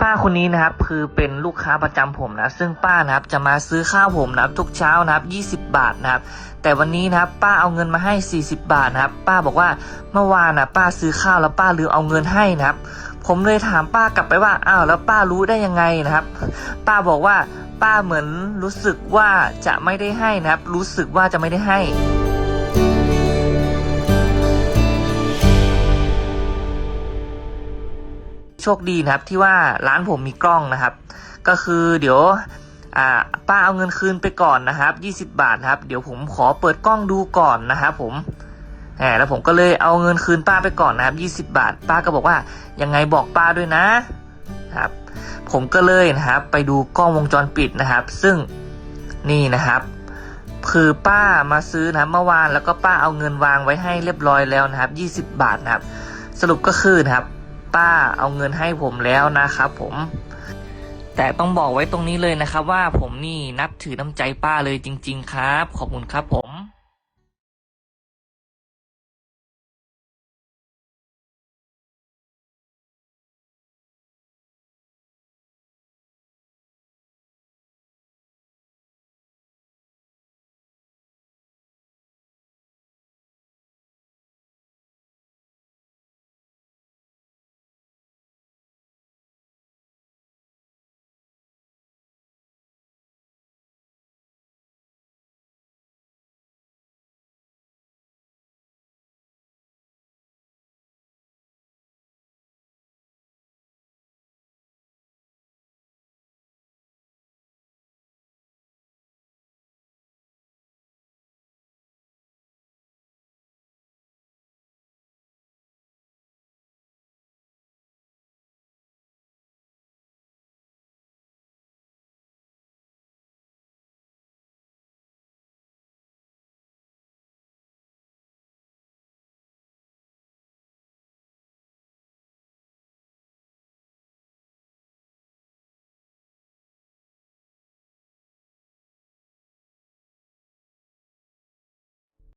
ป้าคนนี้นะครับคือเป็นลูกค้าประจำผมนะซึ่งป้านะครับจะมาซื้อข้าวผมนะครับทุกเช้านะครับ20 บาทนะครับแต่วันนี้นะครับป้าเอาเงินมาให้ 40 บาทนะครับป้าบอกว่าเมื่อวานนะป้าซื้อข้าวแล้วป้าลืมเอาเงินให้นะครับ ผมเลยถามป้ากลับไปว่าอ้าวแล้วป้ารู้ได้ยังไงนะครับ ป้าบอกว่าป้าเหมือนรู้สึกว่าจะไม่ได้ให้นะครับ รู้สึกว่าจะไม่ได้ให้ โชคดีนะครับที่ว่าร้านผมมีกล้องนะครับ ก็คือเดี๋ยวป้าเอาเงินคืนไปก่อนนะครับ 20 บาทนะครับ เดี๋ยวผมขอเปิดกล้องดูก่อนนะครับผมแล้วผมก็เลยเอาเงินคืนป้าไปก่อนนะครับ20 บาท ป้าก็บอกว่ายังไงบอกป้าด้วยนะครับ ผมก็เลยนะครับไปดูกล้องวงจรปิดนะครับ ซึ่งนี่นะครับคือป้ามาซื้อนะเมื่อวานแล้วก็ป้าเอาเงินวางไว้ให้เรียบร้อยแล้วนะครับ 20 บาทนะครับ สรุปก็คือนะครับ ป้าเอาเงินให้ผมแล้วนะครับผม แต่ต้องบอกไว้ตรงนี้เลยนะครับ ว่าผมนี่นับถือน้ำใจป้าเลยจริง ๆ ครับ ขอบคุณครับผม